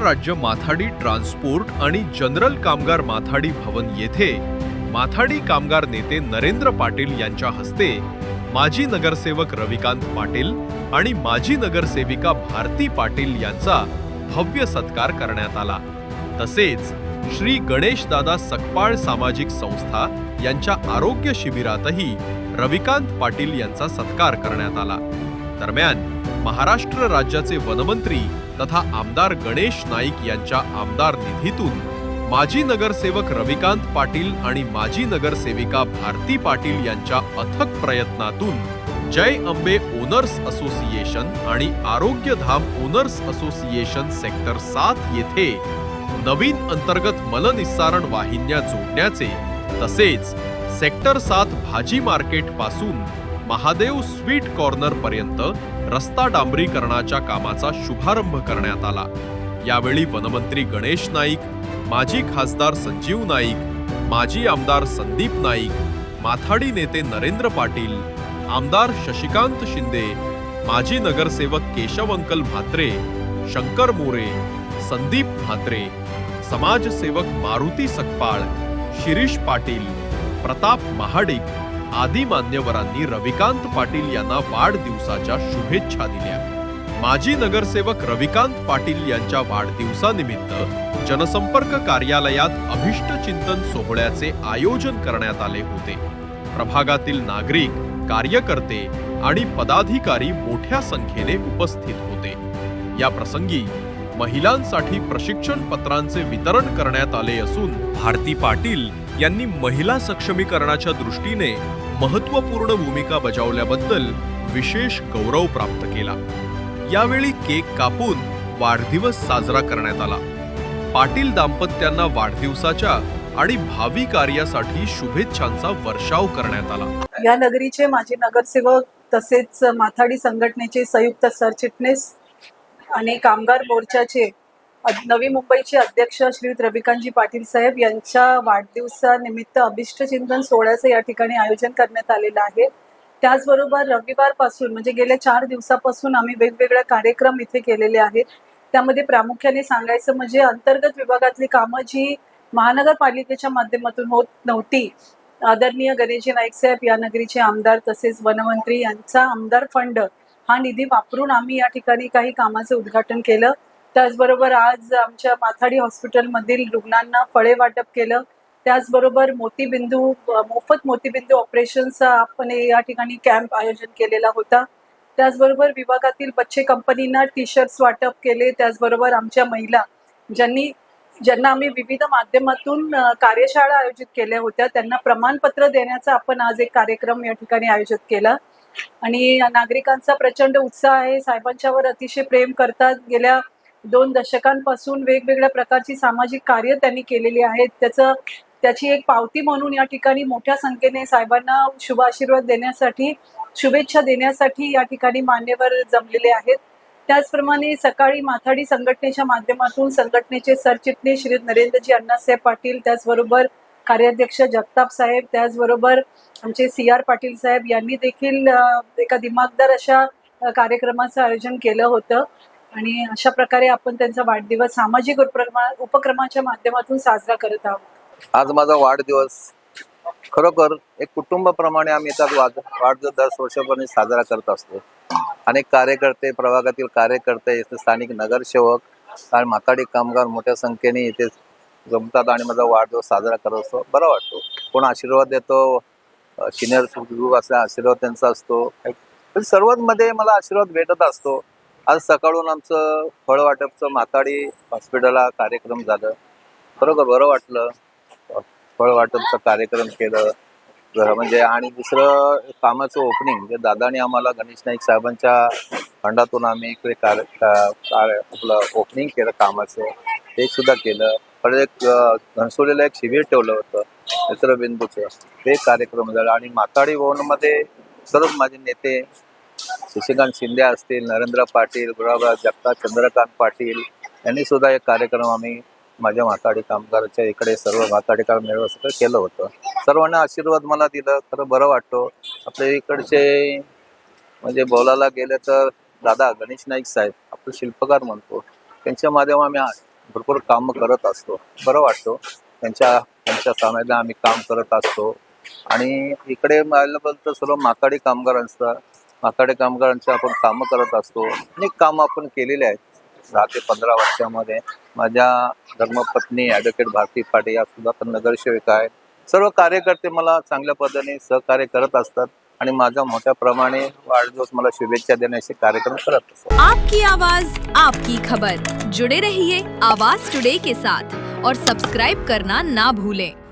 महाराष्ट्र राज्य माथाडी ट्रान्सपोर्ट आणि जनरल कामगार माथाडी भवन येथे माथाडी कामगार नेते नरेंद्र पाटील यांच्या हस्ते माजी नगरसेवक रविकांत पाटील आणि माजी नगरसेविका भारती पाटील यांचा भव्य सत्कार करण्यात आला. तसेच श्री गणेशदादा सकपाळ सामाजिक संस्था यांच्या आरोग्य शिबिरातही रविकांत पाटील यांचा सत्कार करण्यात आला. दरम्यान महाराष्ट्र राज्याचे वनमंत्री तथा आमदार गणेश नाईक यांच्या आमदार निधीतून माजी नगरसेवक रविकांत पाटील आणि माजी नगरसेविका भारती पाटील यांच्या अथक प्रयत्नातून जय अंबे ओनर्स असोसिएशन आणि आरोग्यधाम ओनर्स असोसिएशन सेक्टर सात येथे नवीन अंतर्गत मलनिस्सारण वाहिन्या जोडण्याचे तसेच सेक्टर सात भाजी मार्केटपासून महादेव स्वीट कॉर्नर पर्यंत रस्ता डांबरीकरणाच्या कामाचा शुभारंभ करण्यात आला. यावेळी वनमंत्री गणेश नाईक माजी खासदार संजीव नाईक माजी आमदार संदीप नाईक माथाडी नेते नरेंद्र पाटील आमदार शशिकांत शिंदे माजी नगरसेवक केशव अंकल म्हात्रे शंकर मोरे संदीप म्हात्रे समाजसेवक मारुती सकपाळ शिरीष पाटील प्रताप महाडिक आदी मान्यवरांनी रविकांत पाटील यांना वाढदिवसाच्या शुभेच्छा दिल्या. माजी नगरसेवक रविकांत पाटील यांच्या वाढदिवसानिमित्त जनसंपर्क कार्यालयात अभिष्ट चिंतन सोहळ्याचे आयोजन करण्यात आले होते. प्रभागातील नागरिक कार्यकर्ते आणि पदाधिकारी मोठ्या संख्येने उपस्थित होते. या प्रसंगी महिलांसाठी प्रशिक्षण पत्रांचे वितरण करण्यात आले असून भारती पाटील यांनी महिला सक्षमीकरणाच्या दृष्टीने महत्त्वपूर्ण भूमिका बजावल्याबद्दल विशेष गौरव प्राप्त केला. यावेळी केक कापून वाढदिवस साजरा करण्यात आला. पाटील दाम्पत्यांना वाढदिवसाच्या आणि भावी कार्यासाठी शुभेच्छांचा वर्षाव करण्यात आला. या नगरीचे माजी नगरसेवक तसेच माथाडी संघटनेचे संयुक्त सरचिटणीस आणि कामगार मोर्चाचे नवी मुंबईचे अध्यक्ष श्री रविकांतजी पाटील साहेब यांच्या वाढदिवसानिमित्त अभिष्टचिंतन सोहळ्याचं या ठिकाणी आयोजन करण्यात आलेलं आहे. त्याचबरोबर रविवारपासून म्हणजे गेल्या चार दिवसापासून आम्ही वेगवेगळे कार्यक्रम इथे केलेले आहेत. त्यामध्ये प्रामुख्याने सांगायचं म्हणजे अंतर्गत विभागातली कामं जी महानगरपालिकेच्या माध्यमातून होत नव्हती आदरणीय गणेशजी नाईक साहेब या नगरीचे आमदार तसेच वनमंत्री यांचा आमदार फंड हा निधी वापरून आम्ही या ठिकाणी काही कामाचं उद्घाटन केलं. त्याचबरोबर आज आमच्या माथाडी हॉस्पिटलमधील रुग्णांना फळे वाटप केलं. त्याचबरोबर मोतीबिंदू मोफत मोतीबिंदू ऑपरेशनचा आपण या ठिकाणी कॅम्प आयोजन केलेला होता. त्याचबरोबर विभागातील बच्चे कंपनींना टी शर्ट्स वाटप केले. त्याचबरोबर आमच्या महिला ज्यांनी ज्यांना आम्ही विविध माध्यमातून कार्यशाळा आयोजित केल्या होत्या. त्यांना प्रमाणपत्र देण्याचा आपण आज एक कार्यक्रम या ठिकाणी आयोजित केला. आणि नागरिकांचा प्रचंड उत्साह आहे. साहेबांच्यावर अतिशय प्रेम करतात गेल्या दोन दशकांपासून वेगवेगळ्या प्रकारची सामाजिक कार्य त्यांनी केलेली आहेत. त्याचं त्याची एक पावती म्हणून या ठिकाणी मोठ्या संख्येने साहेबांना शुभ आशीर्वाद देण्यासाठी शुभेच्छा देण्यासाठी या ठिकाणी मान्यवर जमलेले आहेत. त्याचप्रमाणे सकाळी माथाडी संघटनेच्या माध्यमातून संघटनेचे सरचिटणीस श्री नरेंद्रजी अण्णासाहेब पाटील त्याचबरोबर कार्याध्यक्ष जगताप साहेब त्याचबरोबर आमचे सी आर पाटील साहेब यांनी देखील एका दिमागदार अशा कार्यक्रमाचं आयोजन केलं होतं. आणि अशा प्रकारे आपण त्यांचा वाढदिवस सामाजिक उपक्रमाच्या माध्यमातून साजरा करत आहोत. आज माझा वाढदिवस. खरोखर एक कुटुंबाप्रमाणे आम्ही त्यात वाढदिवस दर वर्षापर्यंत साजरा करत असतो. अनेक कार्यकर्ते प्रभागातील कार्यकर्ते इथे स्थानिक नगरसेवक आणि माताडी कामगार मोठ्या संख्येने इथे जमतात आणि माझा वाढदिवस साजरा करत असतो. बरा वाटतो. कोण आशीर्वाद देतो सिनियर ग्रुप असल्या आशीर्वाद त्यांचा असतो. सर्वांमध्ये मला आशीर्वाद भेटत असतो. आज सकाळून आमचं फळ वाटपचं माताडी हॉस्पिटलला कार्यक्रम झालं. खरोखर बरं वाटलं. फळ वाटपचं कार्यक्रम केलं. म्हणजे आणि दुसरं कामाचं ओपनिंग जे दादाने आम्हाला गणेश नाईक साहेबांच्या फंडातून आम्ही इकडे कार्य कार्य आपलं ओपनिंग केलं कामाचं. ते सुद्धा केलं. परत एक घनसोलीला एक शिबिर ठेवलं होतं. नेत्रबिंदूचं. ते कार्यक्रम झाला. आणि माताडी भवनमध्ये सर्व माझे नेते शशिकांत शिंदे असतील नरेंद्र पाटील गुलाबराव जगताप चंद्रकांत पाटील यांनी सुद्धा एक कार्यक्रम आम्ही माझ्या माताडी कामगाराच्या इकडे सर्व माताडी काम मिळवण्यासाठी सगळं केलं होतं. सर्वांना आशीर्वाद मला दिलं. खरं बरं वाटतो. आपल्या इकडचे म्हणजे बोलायला गेलं तर दादा गणेश नाईक साहेब आपले शिल्पकार म्हणतो. त्यांच्या माध्यम आम्ही भरपूर कामं करत असतो. बरं वाटतो. त्यांच्या त्यांच्या सामान्यात आम्ही काम करत असतो. आणि इकडे पाहिलं बोलतं सर्व माथाडी कामगार असतात माथाडी कामगारांचे आपण कामं करत असतो. अनेक कामं आपण केलेले आहेत. दहा ते पंधरा वर्षामध्ये माझ्या धर्मपत्नी ॲडव्होकेट भारती पाटे या सुद्धा तर नगरसेविका आहेत. सर्व कार्यकर्ते मला चांगल्या पद्धतीने सहकार्य करत असतात आणि माझा मोठ्या प्रमाणे वाढदिवस मला शुभेच्छा देण्याचे कार्यक्रम करत असतात. आपकी आवाज आपकी खबर. जुड़े रहिए आवाज टुडे के साथ और सब्सक्राइब करना ना भूलें।